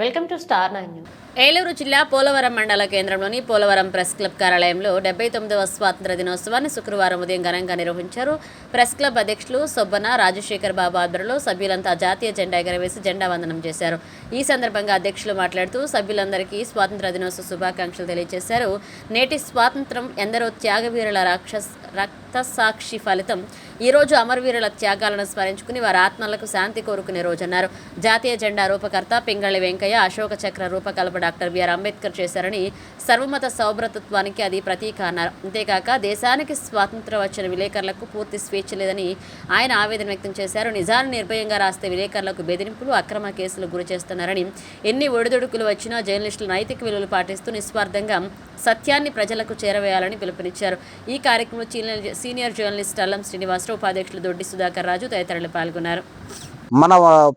Welcome to star nine Eluru జిల్లా పోలవరం మండల కేంద్రంలోని పోలవరం ప్రెస్ క్లబ్ కార్యాలయంలో డెబ్బై తొమ్మిదవ స్వాతంత్ర దినోత్సవాన్ని శుక్రవారం ఉదయం ఘనంగా నిర్వహించారు. ప్రెస్ క్లబ్ అధ్యక్షులు సొబ్బన రాజశేఖర్ బాబు ఆధ్వర్యంలో సభ్యులంతా జాతీయ జెండా ఎగరవేసి జెండా వందనం చేశారు. ఈ సందర్భంగా అధ్యక్షులు మాట్లాడుతూ సభ్యులందరికీ స్వాతంత్ర దినోత్సవ శుభాకాంక్షలు తెలియజేశారు. నేటి స్వాతంత్రం ఎందరో త్యాగవీరుల రాక్షస్ రక్తసాక్షి ఫలితం. ఈ రోజు అమరవీరుల త్యాగాలను స్మరించుకుని వారి ఆత్మలకు శాంతి కోరుకునే రోజన్నారు. జాతీయ జెండా రూపకర్త పింగళి వెంకయ్య అశోక చక్ర రూపకల్ప డాక్టర్ బిఆర్ అంబేద్కర్ చేశారని సర్వమత సౌభ్రతత్వానికి అది ప్రతీక అన్నారు. అంతేకాక దేశానికి స్వాతంత్రం వచ్చిన విలేకరులకు పూర్తి స్వేచ్ఛ లేదని ఆయన ఆవేదన వ్యక్తం చేశారు. నిజాన్ని నిర్భయంగా రాస్తే విలేకరులకు బెదిరింపులు అక్రమ కేసులు గురి చేస్తున్నారని ఎన్ని ఒడిదుడుకులు వచ్చినా జర్నలిస్టులు నైతిక విలువలు పాటిస్తూ నిస్వార్థంగా సత్యాన్ని ప్రజలకు చేరవేయాలని పిలుపునిచ్చారు. ఈ కార్యక్రమంలో సీనియర్- జర్నలిస్ట్ అల్లం శ్రీనివాసరావు ఉపాధ్యక్షులు దొడ్డి సుధాకర్ రాజు తదితరులు పాల్గొన్నారు. మన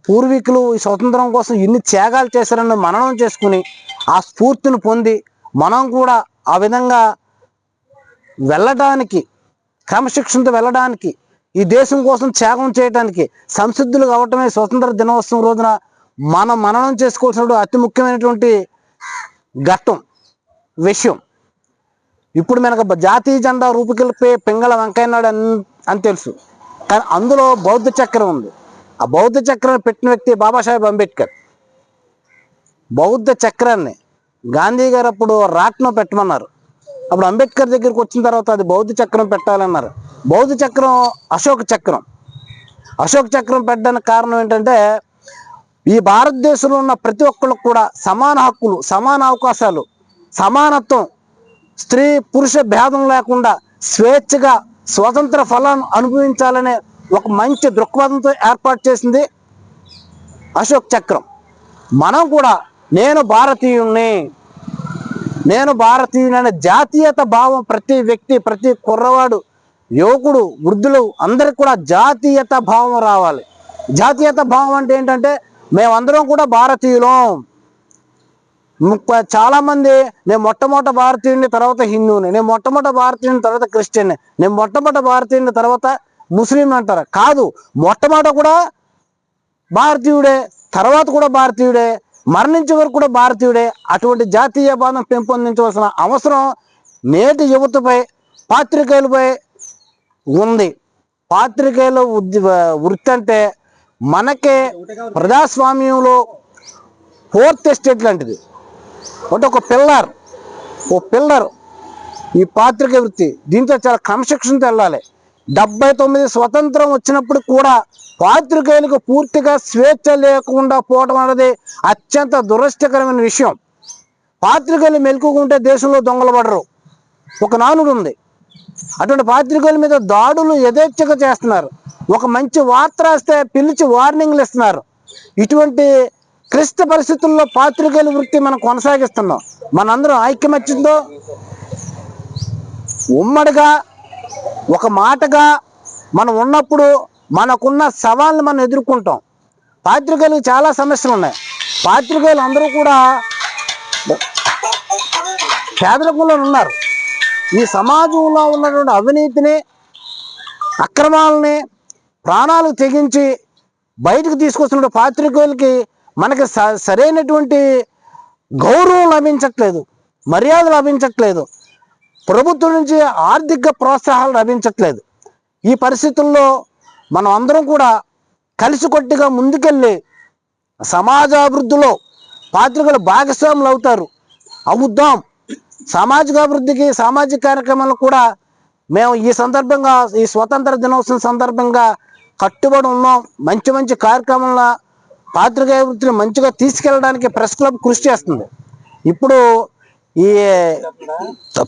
పూర్వీకులు ఈ స్వతంత్రం కోసం ఎన్ని త్యాగాలు చేశారని మననం చేసుకుని ఆ స్ఫూర్తిని పొంది మనం కూడా ఆ విధంగా వెళ్ళడానికి క్రమశిక్షణతో వెళ్ళడానికి ఈ దేశం కోసం త్యాగం చేయడానికి సంసిద్ధులు కావటమే స్వతంత్ర దినోత్సవం రోజున మనం మననం చేసుకోవాల్సిన అతి ముఖ్యమైనటువంటి ఘట్టం విషయం. ఇప్పుడు మనకు జాతీయ జెండా రూపుకెళ్ళిపోయి పింగళ వెంకయ్యనాడు అని అని తెలుసు. కానీ అందులో బౌద్ధ చక్రం ఉంది. ఆ బౌద్ధ చక్రాన్ని పెట్టిన వ్యక్తి బాబాసాహెబ్ అంబేద్కర్. బౌద్ధ చక్రాన్ని గాంధీ గారు అప్పుడు రాట్నం పెట్టమన్నారు. అప్పుడు అంబేద్కర్ దగ్గరికి వచ్చిన తర్వాత అది బౌద్ధ చక్రం పెట్టాలన్నారు. బౌద్ధ చక్రం అశోక చక్రం. అశోక చక్రం పెట్టడానికి కారణం ఏంటంటే ఈ భారతదేశంలో ఉన్న ప్రతి ఒక్కళ్ళకు కూడా సమాన హక్కులు సమాన అవకాశాలు సమానత్వం స్త్రీ పురుష భేదం లేకుండా స్వేచ్ఛగా స్వతంత్ర ఫలాన్ని అనుభవించాలనే ఒక మంచి దృక్పథంతో ఏర్పాటు చేసింది అశోక్ చక్రం. మనం కూడా నేను భారతీయుణ్ణి నేను భారతీయుని జాతీయత భావం ప్రతి వ్యక్తి ప్రతి కుర్రవాడు యువకుడు వృద్ధులు అందరికి కూడా జాతీయత భావం రావాలి. జాతీయత భావం అంటే ఏంటంటే మేమందరం కూడా భారతీయులం. చాలా మంది నేను మొట్టమొదటి భారతీయుని తర్వాత హిందువుని. నేను మొట్టమొదటి భారతీయుని తర్వాత క్రిస్టియన్ నేను మొట్టమొదటి భారతీయుని తర్వాత ముస్లిం అంటారు. కాదు మొట్టమొదట కూడా భారతీయుడే తర్వాత కూడా భారతీయుడే మరణించే వరకు కూడా భారతీయుడే. అటువంటి జాతీయ బాధం పెంపొందించవలసిన అవసరం నేటి యువతపై పాత్రికేయులపై ఉంది. పాత్రికేయుల వృత్తి అంటే మనకే ప్రజాస్వామ్యంలో ఫోర్త్ ఎస్టేట్ లాంటిది. అంటే ఒక పిల్లర్ ఓ పిల్లర్ ఈ పాత్రిక వృత్తి. దీంతో చాలా క్రమశిక్షణతో వెళ్ళాలి. డెబ్బై తొమ్మిది స్వతంత్రం వచ్చినప్పుడు కూడా పాత్రికేయులకు పూర్తిగా స్వేచ్ఛ లేకుండా పోవడం అనేది అత్యంత దురష్టకరమైన విషయం. పాత్రికేయులు మెలుకుంటే దేశంలో దొంగలు పడరు. ఒక నానుడు ఉంది. అటువంటి పాత్రికేయుల మీద దాడులు యథేచ్ఛగా చేస్తున్నారు. ఒక మంచి వార్త రాస్తే పిలిచి వార్నింగ్లు ఇస్తున్నారు. ఇటువంటి క్లిష్ట పరిస్థితుల్లో పాత్రికేయుల వృత్తి మనం కొనసాగిస్తున్నాం. మనందరం ఐక్యమత్యంతో ఉమ్మడిగా ఒక మాటగా మనం ఉన్నప్పుడు మనకున్న సవాళ్ళు మనం ఎదుర్కొంటాం. పాత్రికేయులకు చాలా సమస్యలు ఉన్నాయి. పాత్రికేయులు అందరూ కూడా పేదరికంలో ఉన్నారు. ఈ సమాజంలో ఉన్నటువంటి అవినీతిని అక్రమాలని ప్రాణాలు తెగించి బయటకు తీసుకొస్తున్న పాత్రికేయులకి మనకి స- సరైనటువంటి గౌరవం లభించట్లేదు మర్యాద లభించట్లేదు ప్రభుత్వం నుంచి ఆర్థిక ప్రోత్సాహాలు లభించట్లేదు. ఈ పరిస్థితుల్లో మనం అందరం కూడా కలిసికొట్టిగా ముందుకెళ్ళి సమాజాభివృద్ధిలో పాత్రికలు భాగస్వాములు అవుతారు అవుద్దాం. సామాజిక అభివృద్ధికి సామాజిక కార్యక్రమాలు కూడా మేము ఈ సందర్భంగా ఈ స్వతంత్ర దినోత్సవం సందర్భంగా కట్టుబడి ఉన్నాం. మంచి మంచి కార్యక్రమాల పాత్రికేయ వృత్తిని మంచిగా తీసుకెళ్ళడానికి ప్రెస్ క్లబ్ కృషి చేస్తుంది. ఇప్పుడు ఈ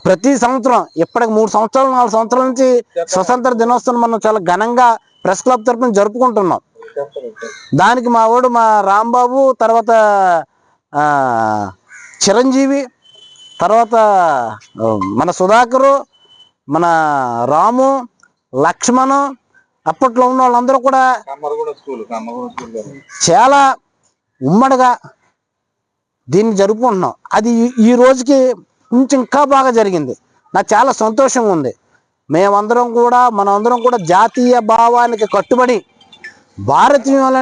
ప్రతి సంవత్సరం ఇప్పటికి మూడు సంవత్సరాలు నాలుగు సంవత్సరాల నుంచి స్వతంత్ర దినోత్సవం మనం చాలా ఘనంగా ప్రెస్ క్లబ్ తరఫున జరుపుకుంటున్నాం. దానికి మా వాడు మా రాంబాబు తర్వాత చిరంజీవి తర్వాత మన సుధాకరు మన రాము లక్ష్మణ్ అప్పట్లో ఉన్న వాళ్ళందరూ కూడా చాలా ఉమ్మడిగా దీన్ని జరుపుకుంటున్నాం. అది ఈ- ఈ రోజుకి కొంచెం ఇంకా బాగా జరిగింది. నాకు చాలా సంతోషంగా ఉంది. మేమందరం కూడా మనందరం కూడా జాతీయ భావానికి కట్టుబడి భారతీయుల